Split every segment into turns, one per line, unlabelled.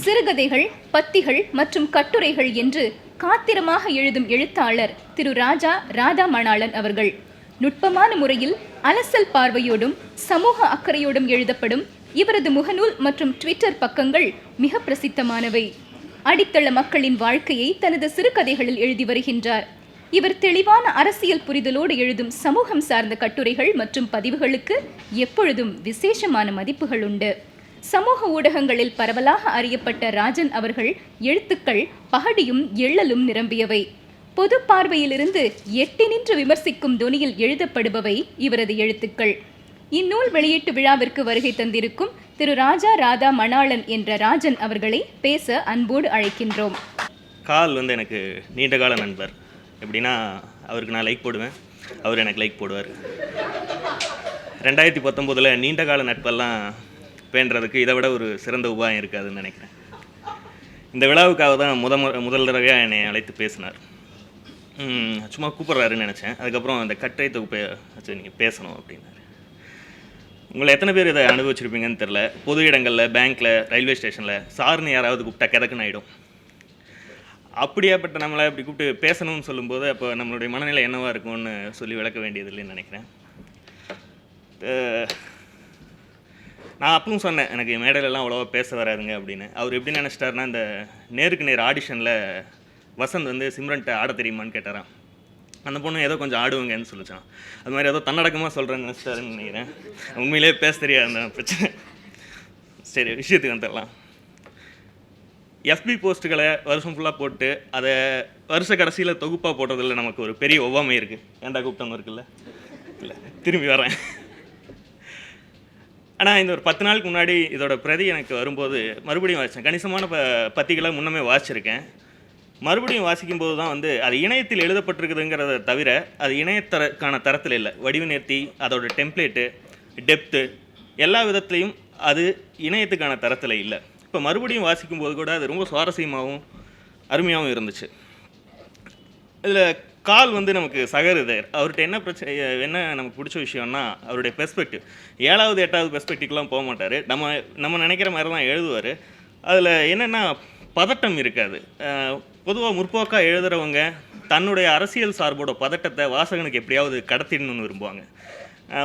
சிறுகதைகள் பத்திகள் மற்றும் கட்டுரைகள் என்று காத்திரமாக எழுதும் எழுத்தாளர் திரு ராஜா ராதா மணாளன் அவர்கள். நுட்பமான முறையில் அலசல் பார்வையோடும் சமூக அக்கறையோடும் எழுதப்படும் இவரது முகநூல் மற்றும் ட்விட்டர் பக்கங்கள் மிக பிரசித்தமானவை. அடித்தள மக்களின் வாழ்க்கையை தனது சிறுகதைகளில் எழுதி வருகின்றார். இவர் தெளிவான அரசியல் புரிதலோடு எழுதும் சமூகம் சார்ந்த கட்டுரைகள் மற்றும் பதிவுகளுக்கு எப்பொழுதும் விசேஷமான மதிப்புகள் உண்டு. சமூக ஊடகங்களில் பரவலாக அறியப்பட்ட ராஜன் அவர்கள் எழுத்துக்கள் பகடியும் எள்ளலும் நிரம்பியவை. பொது பார்வையிலிருந்து எட்டி நின்று விமர்சிக்கும் தொனியில் எழுதப்படுபவை இவரது எழுத்துக்கள். இந்நூல் வெளியீட்டு விழாவிற்கு வருகை தந்திருக்கும் திரு ராஜா ராதா மணாளன் என்ற ராஜன் அவர்களை பேச அன்போடு அழைக்கின்றோம்.
கால் வந்து எனக்கு நீண்ட கால நண்பர். எப்படின்னா அவருக்கு நான் லைக் போடுவேன். அவர் எனக்கு லைக் போடுவார். ரெண்டாயிரத்தி பத்தொம்போதில் நீண்ட கால நட்பெல்லாம் பேண்டுறதுக்கு இதை விட ஒரு சிறந்த உபாயம் இருக்காதுன்னு நினைக்கிறேன். இந்த விழாவுக்காக தான் முத முதல் தடவையாக என்னை அழைத்து பேசினார். சும்மா கூப்பிட்றாருன்னு நினச்சேன். அதுக்கப்புறம் அந்த கட்டை தொகுப்பை வச்சு நீங்கள் பேசணும் அப்படின்னாரு. உங்களை எத்தனை பேர் இதை அனுபவிச்சிருப்பீங்கன்னு தெரில பொது இடங்களில் பேங்க்கில் ரயில்வே ஸ்டேஷனில் சார்னு யாராவது கூப்பிட்டா கிடக்குன்னு ஆகிடும் அப்படியாப்பட்ட நம்மளை இப்படி கூப்பிட்டு பேசணும்னு சொல்லும்போது அப்போ நம்மளுடைய மனநிலை என்னவாக இருக்கும்னு சொல்லி விளக்க வேண்டியதில்லைன்னு நினைக்கிறேன். நான் அப்பவும் சொன்னேன் எனக்கு மேடையிலலாம் அவ்வளோவா பேச வராதுங்க அப்படின்னு. அவர் எப்படி நினச்சிட்டாருன்னா இந்த நேருக்கு நேர் ஆடிஷனில் வசந்த் வந்து சிம்ரன்ட்ட ஆட தெரியுமான்னு கேட்டாரான் அந்த பொண்ணு ஏதோ கொஞ்சம் ஆடுவங்கன்னு சொல்லிச்சான். அது மாதிரி ஏதோ தன்னடக்கமாக சொல்கிறேன்னு நினச்சிட்டாருன்னு நினைக்கிறேன். உண்மையிலேயே பேச தெரியாது அந்த பிரச்சனை. சரி விஷயத்துக்கு வந்துடலாம். எஃபி போஸ்ட்டுகளை வருஷம் ஃபுல்லாக போட்டு அதை வருஷ கடைசியில் தொகுப்பாக போட்டதில் நமக்கு ஒரு பெரிய ஒவ்வாமை இருக்குது ஏன்டா கூப்பிட்டவங்க இருக்குல்ல? இல்லை திரும்பி வரேன். ஆனால் இந்த ஒரு பத்து நாளுக்கு முன்னாடி இதோட பிரதி எனக்கு வரும்போது மறுபடியும் வாசித்தேன் கணிசமான ப பத்திகளை முன்னமே வாசிச்சிருக்கேன். மறுபடியும் வாசிக்கும்போது தான் வந்து அது இணையத்தில் எழுதப்பட்டிருக்குதுங்கிறத தவிர அது இணையத்தரக்கான தரத்தில் இல்லை. வடிவு நேர்த்தி அதோட டெம்ப்ளேட்டு டெப்த்து எல்லா விதத்துலேயும் அது இணையத்துக்கான தரத்தில் இல்லை. இப்போ மறுபடியும் வாசிக்கும்போது கூட அது ரொம்ப சுவாரஸ்யமாகவும் அருமையாகவும் இருந்துச்சு. இதில் கால் வந்து நமக்கு சகருதர் அவர்கிட்ட என்ன பிரச்சனை என்ன நமக்கு பிடிச்ச விஷயம்னா அவருடைய பெர்ஸ்பெக்டிவ் ஏழாவது எட்டாவது பெர்ஸ்பெக்டிவ்லாம் போக மாட்டார். நம்ம நம்ம நினைக்கிற மாதிரி தான் எழுதுவார். அதில் என்னென்னா பதட்டம் இருக்காது. பொதுவாக முற்போக்காக எழுதுகிறவங்க தன்னுடைய அரசியல் சார்போட பதட்டத்தை வாசகனுக்கு எப்படியாவது கடத்திடணும்னு விரும்புவாங்க.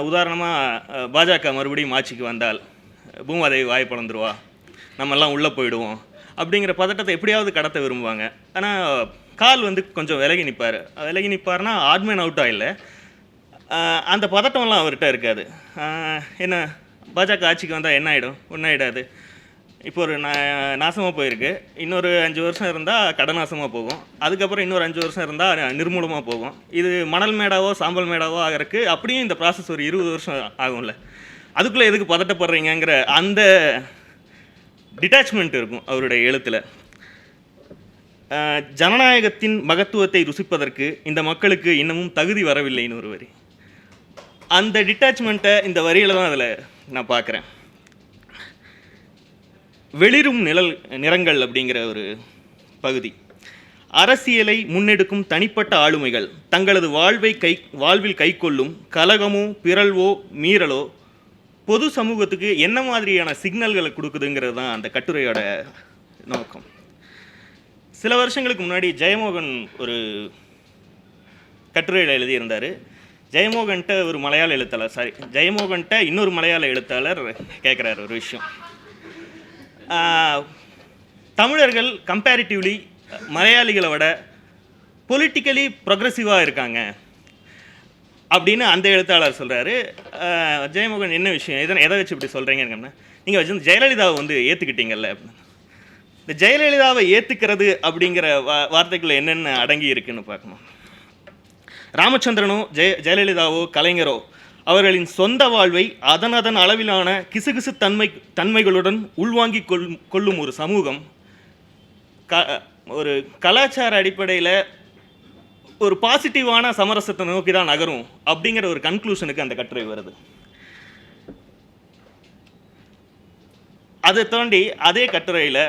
உதாரணமாக பாஜக மறுபடியும் ஆட்சிக்கு வந்தால் பூமாதேவி வாய் பிளந்துருவா. நம்மெல்லாம் உள்ளே போயிடுவோம். அப்படிங்கிற பதட்டத்தை எப்படியாவது கடத்த விரும்புவாங்க. ஆனால் கால் வந்து கொஞ்சம் விலகி நிற்பார் விலகி நிற்பார்னா ஆட்மேன் அவுட்டாக இல்லை. அந்த பதட்டம்லாம் அவர்கிட்ட இருக்காது. என்ன பாஜக ஆட்சிக்கு வந்தால் என்ன ஆகிடும் ஒன்றும் ஆகிடாது இப்போ ஒரு நா நாசமாக போயிருக்கு. இன்னொரு அஞ்சு வருஷம் இருந்தால் கடநாசமாக போகும். அதுக்கப்புறம் இன்னொரு அஞ்சு வருஷம் இருந்தால் நிர்மூலமாக போகும். இது மணல் மேடாவோ சாம்பல் மேடாவோ ஆகிறதுக்கு அப்படியும் இந்த ப்ராசஸ் ஒரு இருபது வருஷம் ஆகும்ல. அதுக்குள்ளே எதுக்கு பதட்டப்படுறீங்கங்கிற அந்த டிட்டாச்மெண்ட் இருக்கும் அவருடைய எழுத்தில். ஜனநாயகத்தின் மகத்துவத்தை ருசிப்பதற்கு இந்த மக்களுக்கு இன்னமும் தகுதி வரவில்லைன்னு ஒரு வரி அந்த டிட்டாச்மெண்ட்டை இந்த வரியில் தான் அதில் நான் பார்க்குறேன். வெளிரும் நிழல் நிறங்கள் அப்படிங்கிற ஒரு பகுதி. அரசியலை முன்னெடுக்கும் தனிப்பட்ட ஆளுமைகள் தங்களது வாழ்வை கை வாழ்வில் கைக்கொள்ளும் கலகமோ பிறழ்வோ மீறலோ பொது சமூகத்துக்கு என்ன மாதிரியான சிக்னல்களை கொடுக்குதுங்கிறது தான் அந்த கட்டுரையோட நோக்கம். சில வருஷங்களுக்கு முன்னாடி ஜெயமோகன் ஒரு கட்டுரையில் எழுதியிருந்தார். ஜெயமோகன்ட்ட ஒரு மலையாள எழுத்தாளர் சாரி ஜெயமோகன்ட்ட இன்னொரு மலையாள எழுத்தாளர் கேட்குறாரு ஒரு விஷயம். தமிழர்கள் கம்பேரிட்டிவ்லி மலையாளிகளை விட பொலிட்டிக்கலி ப்ரொக்ரெசிவாக இருக்காங்க அப்படின்னு அந்த எழுத்தாளர் சொல்கிறாரு ஜெயமோகன் என்ன விஷயம்? எதை எதை வச்சு இப்படி சொல்கிறீங்கன்னா நீங்கள் வச்சு ஜெயலலிதாவை வந்து ஏற்றுக்கிட்டீங்கல்ல அப்படின்னு. இந்த ஜெயலலிதாவை ஏற்றுக்கிறது அப்படிங்கிற வா வார்த்தைக்குள்ள என்னென்ன அடங்கி இருக்குன்னு பார்க்கணும். ராமச்சந்திரனோ ஜெய ஜெயலலிதாவோ கலைஞரோ அவர்களின் சொந்த வாழ்வை அதன் அதன் அளவிலான கிசுகிசு தன்மை தன்மைகளுடன் உள்வாங்கி கொள் கொள்ளும் ஒரு சமூகம் க ஒரு கலாச்சார அடிப்படையில் ஒரு பாசிட்டிவான சமரசத்தை நோக்கி தான் நகரும் அப்படிங்கிற ஒரு கன்க்ளூஷனுக்கு அந்த கட்டுரை வருது. அதை தாண்டி அதே கட்டுரையில்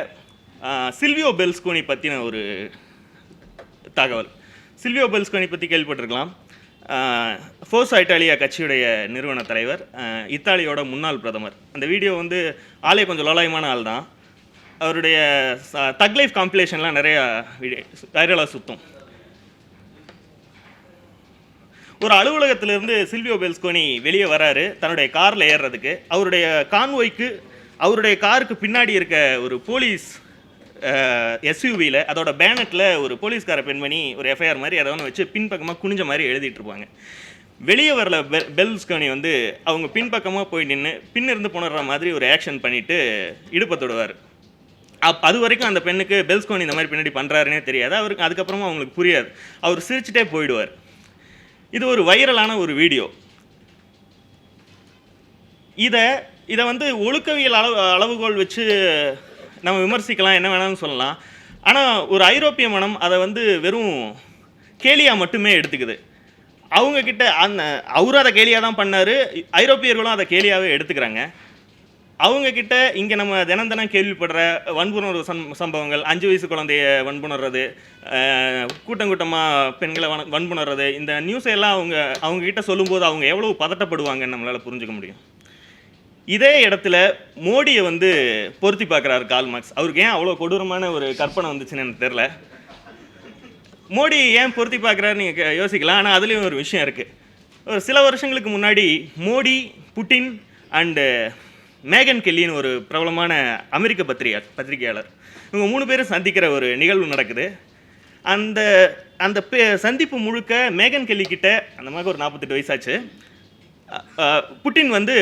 சில்வியோ பெல்ஸ்கோனி பற்றின ஒரு தகவல். சில்வியோ பெல்ஸ்கோனி பற்றி கேள்விப்பட்டிருக்கலாம். ஃபோர்ஸ் இட்டாலியா கட்சியுடைய நிறுவன தலைவர் இத்தாலியோட முன்னாள் பிரதமர். அந்த வீடியோ வந்து ஆளே கொஞ்சம் லோலாயமான ஆள் தான். அவருடைய தக் லைஃப் காம்பிலேஷன்லாம் நிறையா வைரலாக சுற்றும் ஒரு அலுவலகத்திலிருந்து சில்வியோ பெல்ஸ்கோனி வெளியே வராரு தன்னுடைய காரில் ஏறுறதுக்கு. அவருடைய கான்வோய்க்கு அவருடைய காருக்கு பின்னாடி இருக்க ஒரு போலீஸ் எஸ்யூவியில் அதோட பேனட்டில் ஒரு போலீஸ்கார பெண்மணி ஒரு எஃப்ஐஆர் மாதிரி அதை ஒன்று வச்சு பின்பக்கமாக குனிஞ்ச மாதிரி எழுதிட்டு இருப்பாங்க. வெளியே வரல பெ பெல்ஸ்கோனி வந்து அவங்க பின்பக்கமாக போய் நின்று பின்னிருந்து புணர்ற மாதிரி ஒரு ஆக்ஷன் பண்ணிட்டு இடுப்பை தொடுவார். அப் அது வரைக்கும் அந்த பெண்ணுக்கு பெல்ஸ்கோனி இந்த மாதிரி பின்னாடி பண்ணுறாருனே தெரியாது. அவருக்கு அதுக்கப்புறமா அவங்களுக்கு புரியாது. அவர் சிரிச்சிட்டே போயிடுவார். இது ஒரு வைரலான ஒரு வீடியோ. இதை இதை வந்து ஒழுக்கவியல் அளவு அளவுகோல் வச்சு நம்ம விமர்சிக்கலாம் என்ன வேணாலும் சொல்லலாம். ஆனால் ஒரு ஐரோப்பிய மனம் அதை வந்து வெறும் கேலியாக மட்டுமே எடுத்துக்குது. அவங்கக்கிட்ட அந்த அவரும் அதை கேலியாக தான் பண்ணார் ஐரோப்பியர்களும் அதை கேலியாகவே எடுத்துக்கிறாங்க. அவங்கக்கிட்ட இங்கே நம்ம தினம் தினம் கேள்விப்படுற வன்புணர்வு சம் சம்பவங்கள் அஞ்சு வயசு குழந்தைய வன்புணர்றது கூட்டம் கூட்டமாக பெண்களை வன் வன்புணர்றது இந்த நியூஸை எல்லாம் அவங்க அவங்கக்கிட்ட சொல்லும்போது அவங்க எவ்வளவு பதட்டப்படுவாங்கன்னு நம்மளால் புரிஞ்சுக்க முடியும். இதே இடத்துல மோடியை வந்து பொருத்தி பார்க்குறாரு கால் மார்க்ஸ். அவருக்கு ஏன் அவ்வளோ கொடூரமான ஒரு கற்பனை வந்துச்சுன்னு எனக்கு தெரில மோடி ஏன் பொருத்தி பார்க்குறாரு நீங்கள் யோசிக்கலாம். ஆனால் அதுலேயும் ஒரு விஷயம் இருக்குது ஒரு சில வருஷங்களுக்கு முன்னாடி மோடி புட்டின் அண்டு மேகன் கெல்லின்னு ஒரு பிரபலமான அமெரிக்க பத்திரிகை பத்திரிகையாளர். இவங்க மூணு பேரும் சந்திக்கிற ஒரு நிகழ்வு நடக்குது. அந்த அந்த பே- சந்திப்பு முழுக்க மேகன் கெல்லி கிட்ட அந்த மாதிரி ஒரு நாற்பத்தெட்டு வயசாச்சு. புட்டின் வந்து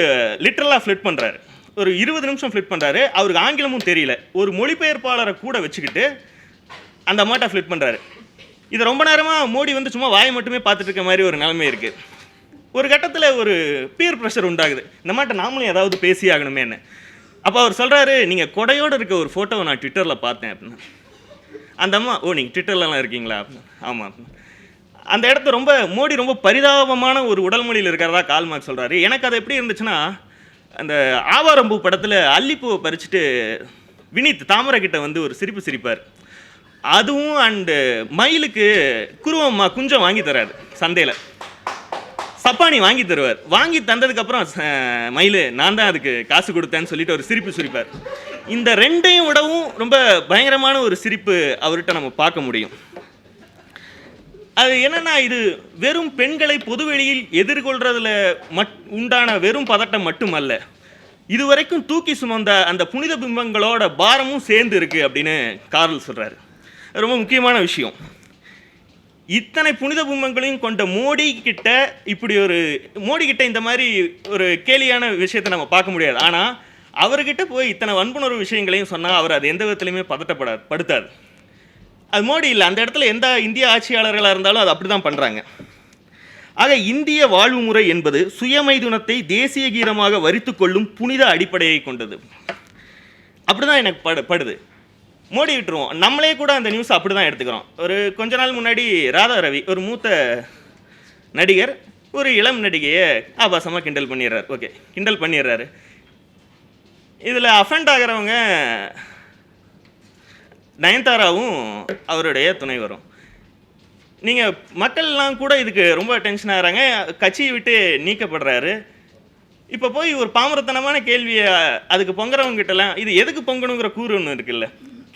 லிட்ரலாக ஃப்ளிட் பண்ணுறாரு ஒரு இருபது நிமிஷம் ஃப்ளிட் பண்ணுறாரு அவருக்கு ஆங்கிலமும் தெரியல. ஒரு மொழிபெயர்ப்பாளரை கூட வச்சுக்கிட்டு அந்த அம்மாட்ட ஃப்ளிட் பண்ணுறாரு இது ரொம்ப நேரமாக மோடி வந்து சும்மா வாயை மட்டுமே பார்த்துட்டு இருக்க மாதிரி ஒரு நிலைமை இருக்குது ஒரு கட்டத்தில் ஒரு பீர் ப்ரெஷர் உண்டாகுது. இந்த மாட்ட நாமளும் ஏதாவது பேசி ஆகணுமேன்னு. அப்போ அவர் சொல்கிறாரு நீங்கள் கொடையோடு இருக்க ஒரு ஃபோட்டோவை நான் ட்விட்டரில் பார்த்தேன். அப்படின்னு அந்த அம்மா ஓ நீங்கள் ட்விட்டர்லலாம் இருக்கீங்களா? அப்படின்னு ஆமாம் அப்படின்னு. அந்த இடத்த ரொம்ப மோடி ரொம்ப பரிதாபமான ஒரு உடல் மொழியில் இருக்கிறதா கால்மார்க் சொல்கிறாரு எனக்கு அது எப்படி இருந்துச்சுன்னா அந்த ஆவாரம்பூ படத்தில் அல்லிப்பூவை பறிச்சுட்டு வினித் தாமரை கிட்ட வந்து ஒரு சிரிப்பு சிரிப்பார். அதுவும் அண்டு மயிலுக்கு குருவம்மா குஞ்சம் வாங்கி தராரு சந்தையில். சப்பானி வாங்கி தருவார். வாங்கி தந்ததுக்கப்புறம் மயில் நான் தான் அதுக்கு காசு கொடுத்தேன்னு சொல்லிட்டு ஒரு சிரிப்பு சிரிப்பார். இந்த ரெண்டையும் விடவும் ரொம்ப பயங்கரமான ஒரு சிரிப்பு அவர்கிட்ட நம்ம பார்க்க முடியும். அது என்னன்னா இது வெறும் பெண்களை பொதுவெளியில் எதிர்கொள்றதுல மட் உண்டான வெறும் பதட்டம் மட்டுமல்ல. இதுவரைக்கும் தூக்கி சுமந்த அந்த புனித பிம்பங்களோட பாரமும் சேர்ந்து இருக்கு அப்படின்னு கார்ல் சொல்றாரு. ரொம்ப முக்கியமான விஷயம். இத்தனை புனித பிம்பங்களையும் கொண்ட மோடி கிட்ட இப்படி ஒரு மோடி கிட்ட இந்த மாதிரி ஒரு கேலியான விஷயத்தை நம்ம பார்க்க முடியாது. ஆனால் அவர்கிட்ட போய் இத்தனை வன்புணர்வு விஷயங்களையும் சொன்னால் அவர் அது எந்த விதத்துலையுமே பதட்டப்படாது படுத்தாது. அது மோடி இல்லை. அந்த இடத்துல எந்த இந்திய ஆட்சியாளர்களாக இருந்தாலும் அது அப்படி தான் பண்ணுறாங்க ஆக இந்திய வாழ்வு முறை என்பது சுயமைதுனத்தை தேசிய கீதமாக வரித்து கொள்ளும் புனித அடிப்படையை கொண்டது. அப்படி தான் எனக்கு படு படுது. மோடி விட்டுருவோம். நம்மளே கூட அந்த நியூஸ் அப்படி தான் எடுத்துக்கிறோம். ஒரு கொஞ்ச நாள் முன்னாடி ராதா ரவி ஒரு மூத்த நடிகர் ஒரு இளம் நடிகையை ஆபாசமாக கிண்டல் பண்ணிடுறாரு. ஓகே கிண்டல் பண்ணிடுறாரு. இதில் அஃபெண்ட் ஆகிறவங்க நயன்தாராவும் அவருடைய துணை வரும் நீங்கள் மக்கள்லாம் கூட இதுக்கு ரொம்ப டென்ஷன் ஆகிறாங்க. கட்சியை விட்டு நீக்கப்படுறாரு. இப்போ போய் ஒரு பாமரத்தனமான கேள்வியை அதுக்கு பொங்குறவங்ககிட்டலாம் இது எதுக்கு பொங்கணுங்கிற கூறு ஒன்று இருக்குல்ல.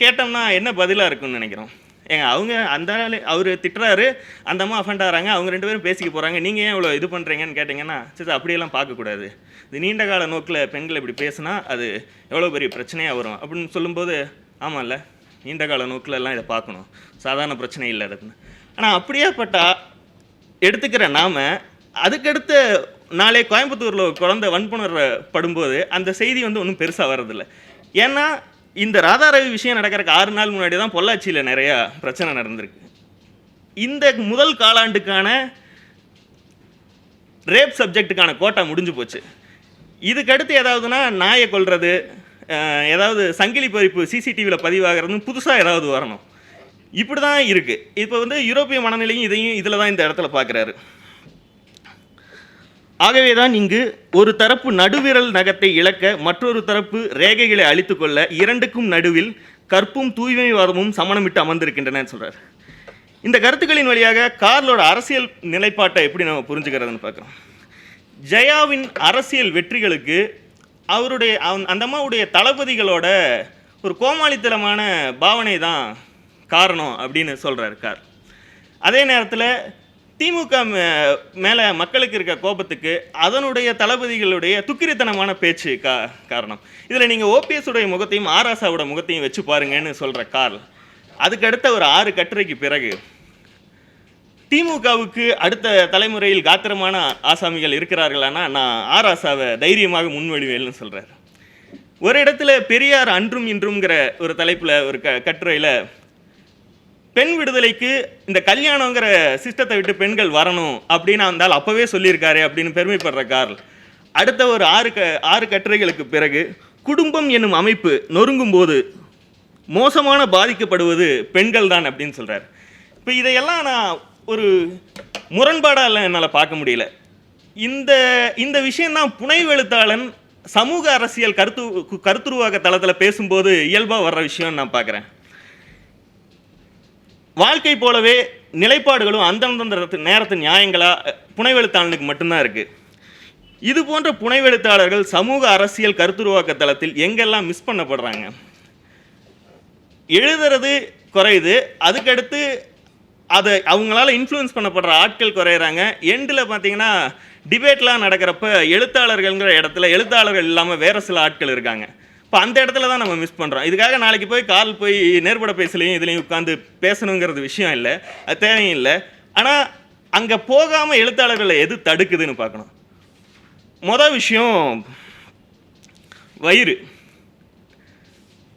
கேட்டோம்னா என்ன பதிலாக இருக்கும்னு நினைக்கிறோம். ஏங்க அவங்க அந்த அவர் திட்டுறாரு அந்த அம்மா அஃபண்ட் ஆகிறாங்க அவங்க ரெண்டு பேரும் பேசிக்க போகிறாங்க நீங்கள் ஏன் இவ்வளோ இது பண்ணுறீங்கன்னு கேட்டிங்கன்னா சரி அப்படியெல்லாம் பார்க்கக்கூடாது. இது நீண்ட கால நோக்கில் பெண்கள் இப்படி பேசுனா அது எவ்வளோ பெரிய பிரச்சனையாக வரும் அப்படின்னு சொல்லும்போது ஆமாம்ல நீண்ட கால நோக்கில் எல்லாம் இதை பார்க்கணும். சாதாரண பிரச்சனை இல்லை அதுன்னு ஆனால் அப்படியேப்பட்டா எடுத்துக்கிற நாம் அதுக்கடுத்த நாளே கோயம்புத்தூரில் குழந்தை வன்புணர்வு படும்போது அந்த செய்தி வந்து ஒன்றும் பெருசாக வர்றதில்ல. ஏன்னா இந்த ராதாரவி விஷயம் நடக்கிறதுக்கு ஆறு நாள் முன்னாடி தான் பொள்ளாச்சியில் நிறையா பிரச்சனை நடந்திருக்கு. இந்த முதல் காலாண்டுக்கான ரேப் சப்ஜெக்ட்டுக்கான கோட்டா முடிஞ்சு போச்சு. இதுக்கடுத்து ஏதாவதுனா நாயை கொள்வது ஏதாவது சங்கிலி பறிப்பு சிசிடிவியில் பதிவாகிறதுன்னு புதுசாக ஏதாவது வரணும். இப்படி தான் இருக்குது இப்போ வந்து யூரோப்பிய மனநிலையும் இதையும் இதில் தான் இந்த இடத்துல பார்க்குறாரு ஆகவே தான் இங்கு ஒரு தரப்பு நடுவிரல் நகத்தை இழக்க மற்றொரு தரப்பு ரேகைகளை அழித்துக்கொள்ள இரண்டுக்கும் நடுவில் கற்பும் தூய்மைவாதமும் சமணமிட்டு அமர்ந்திருக்கின்றன சொல்கிறார் இந்த கருத்துக்களின் வழியாக கார்லோட அரசியல் நிலைப்பாட்டை எப்படி நம்ம புரிஞ்சுக்கிறதுன்னு பார்க்குறோம் ஜெயாவின் அரசியல் வெற்றிகளுக்கு அவருடைய அந்த அம்மாவுடைய தளபதிகளோட ஒரு கோமாளித்தனமான பாவனை தான் காரணம் அப்படின்னு சொல்கிறார் கார். அதே நேரத்தில் திமுக மே- மேலே மக்களுக்கு இருக்க கோபத்துக்கு அதனுடைய தளபதிகளுடைய துக்கிரித்தனமான பேச்சு கா காரணம். இதில் நீங்கள் ஓபிஎஸ் உடைய முகத்தையும் ஆராசாவோட முகத்தையும் வச்சு பாருங்கன்னு சொல்கிற கார். அதுக்கடுத்த ஒரு ஆறு கட்டுரைக்கு பிறகு திமுகவுக்கு அடுத்த தலைமுறையில் காத்திரமான ஆசாமிகள் இருக்கிறார்களானா? நான் ஆர் ஆசாவை தைரியமாக முன்வழிவேல்னு சொல்கிறார் ஒரு இடத்துல பெரியார் அன்றும் இன்றும்ங்கிற ஒரு தலைப்பில் ஒரு க கட்டுரையில் பெண் விடுதலைக்கு இந்த கல்யாணங்கிற சிஸ்டத்தை விட்டு பெண்கள் வரணும் அப்படின்னு அந்தால் அப்போவே சொல்லியிருக்காரு அப்படின்னு பெருமைப்படுற கார்ல். அடுத்த ஒரு ஆறு க ஆறு கட்டுரைகளுக்கு பிறகு குடும்பம் என்னும் அமைப்பு நொறுங்கும் போது மோசமான பாதிக்கப்படுவது பெண்கள் தான் அப்படின்னு சொல்கிறார் இப்போ இதையெல்லாம் நான் ஒரு முரண்பாடாக என்னால் பார்க்க முடியல. இந்த இந்த விஷயம்தான் புனைவெழுத்தாளன் சமூக அரசியல் கருத்து கருத்துருவாக்க தளத்தில் பேசும்போது இயல்பாக வர்ற விஷயம்னு நான் பார்க்குறேன். வாழ்க்கை போலவே நிலைப்பாடுகளும் அந்தந்த நேரத்து- நியாயங்களாக புனைவெழுத்தாளனுக்கு மட்டும்தான் இருக்குது இது போன்ற புனைவெழுத்தாளர்கள் சமூக அரசியல் கருத்துருவாக்க தளத்தில் எங்கெல்லாம் மிஸ் பண்ணப்படுறாங்க? எழுதுறது குறையுது. அதுக்கடுத்து அதை அவங்களால இன்ஃப்ளூயன்ஸ் பண்ணப்படுற ஆட்கள் குறையிறாங்க. எண்டில் பார்த்தீங்கன்னா டிபேட்லாம் நடக்கிறப்ப எழுத்தாளர்கள்ங்கிற இடத்துல எழுத்தாளர்கள் இல்லாமல் வேறு சில ஆட்கள் இருக்காங்க. இப்போ அந்த இடத்துல தான் நம்ம மிஸ் பண்ணுறோம் இதுக்காக நாளைக்கு போய் கால் போய் நேர்பட பேசலையும் இதுலேயும் உட்காந்து பேசணுங்கிறது விஷயம் இல்லை. அது தேவையும் இல்லை. ஆனால் அங்கே போகாமல் எழுத்தாளர்களை எது தடுக்குதுன்னு பார்க்கணும். மொதல் விஷயம் வயிறு.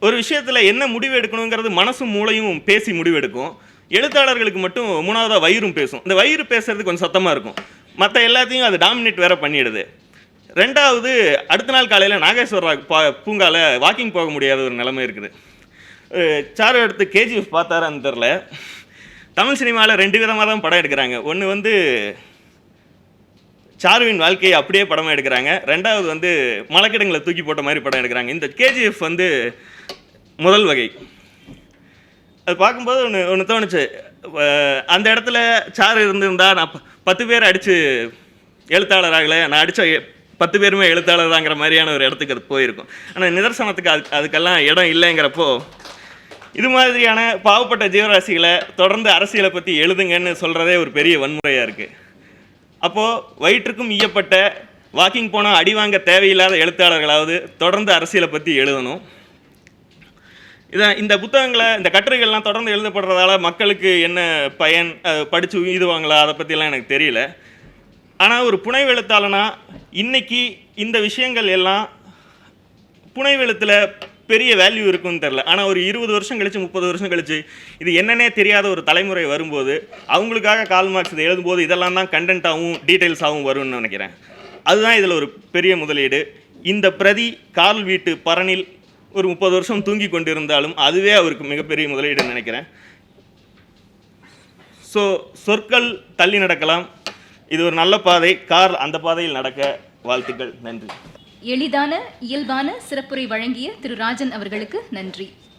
ஒரு விஷயத்தில் என்ன முடிவு எடுக்கணுங்கிறது மனசும் மூளையும் பேசி முடிவெடுக்கும் எழுத்தாளர்களுக்கு மட்டும் மூணாவதாக வயிறும் பேசும். இந்த வயிறு பேசுறது கொஞ்சம் சத்தமாக இருக்கும். மற்ற எல்லாத்தையும் அது டாமினேட் வேற பண்ணிடுது. ரெண்டாவது அடுத்த நாள் காலையில் நாகேஸ்வர பா வாக்கிங் போக முடியாத ஒரு நிலைமை இருக்குது. சார் சாரு எடுத்து கேஜிஎஃப் பார்த்தாரான்னு தெரில தமிழ் சினிமாவில் ரெண்டு விதமாக தான் படம் எடுக்கிறாங்க. ஒன்று வந்து சாருவின் வாழ்க்கையை அப்படியே படமாக எடுக்கிறாங்க. ரெண்டாவது வந்து மலக்கிடங்களை தூக்கி போட்ட மாதிரி படம் எடுக்கிறாங்க. இந்த கேஜிஎஃப் வந்து முதல் வகை. அது பார்க்கும்போது ஒன்று ஒன்று தோணுச்சு. அந்த இடத்துல சார் இருந்திருந்தா நான் ப- பத்து பேர் அடித்து எழுத்தாளர் ஆகலை நான் அடித்த பத்து பேருமே எழுத்தாளர் தாங்கிற மாதிரியான ஒரு இடத்துக்கு அது போயிருக்கும். ஆனால் நிதர்சனத்துக்கு அது அதுக்கெல்லாம் இடம் இல்லைங்கிறப்போ இது மாதிரியான பாவப்பட்ட ஜீவராசிகளை தொடர்ந்து அரசியலை பற்றி எழுதுங்கன்னு சொல்கிறதே ஒரு பெரிய வன்முறையாக இருக்குது அப்போது வயிற்றுக்கும் ஈயப்பட்ட வாக்கிங் போனால் அடி வாங்க தேவையில்லாத எழுத்தாளர்களாவது தொடர்ந்து அரசியலை பற்றி எழுதணும். இதான் இந்த புத்தகங்களை இந்த கட்டுரைகள்லாம் தொடர்ந்து எழுதப்படுறதால மக்களுக்கு என்ன பயன் படித்து உயிதுவாங்களா அதை பற்றிலாம் எனக்கு தெரியல. ஆனால் ஒரு புனைவெழுத்தாளனா இன்னைக்கு இந்த விஷயங்கள் எல்லாம் புனைவெழுத்தில் பெரிய வேல்யூ இருக்குன்னு தெரில ஆனால் ஒரு இருபது வருஷம் கழிச்சு முப்பது வருஷம் கழிச்சு இது என்னன்னே தெரியாத ஒரு தலைமுறை வரும்போது அவங்களுக்காக கால் மார்க்ஸ் இதை எழுதும்போது இதெல்லாம் தான் கண்டென்ட்டாகவும் டீட்டெயில்ஸாகவும் வரும்னு நினைக்கிறேன். அதுதான் இதில் ஒரு பெரிய முதலீடு. இந்த பிரதி கால் வீட்டு பரணில் ஒரு முப்பது வருஷம் தூங்கி கொண்டிருந்தாலும் அதுவே அவருக்கு மிகப்பெரிய முதலீடுன்னு நினைக்கிறேன். ஸோ சொற்கள் தள்ளி நடக்கலாம். இது ஒரு நல்ல பாதை. கார் அந்த பாதையில் நடக்க வாழ்த்துக்கள். நன்றி.
எளிதான இயல்பான சிறப்புரை வழங்கிய திரு. ராஜன் அவர்களுக்கு நன்றி.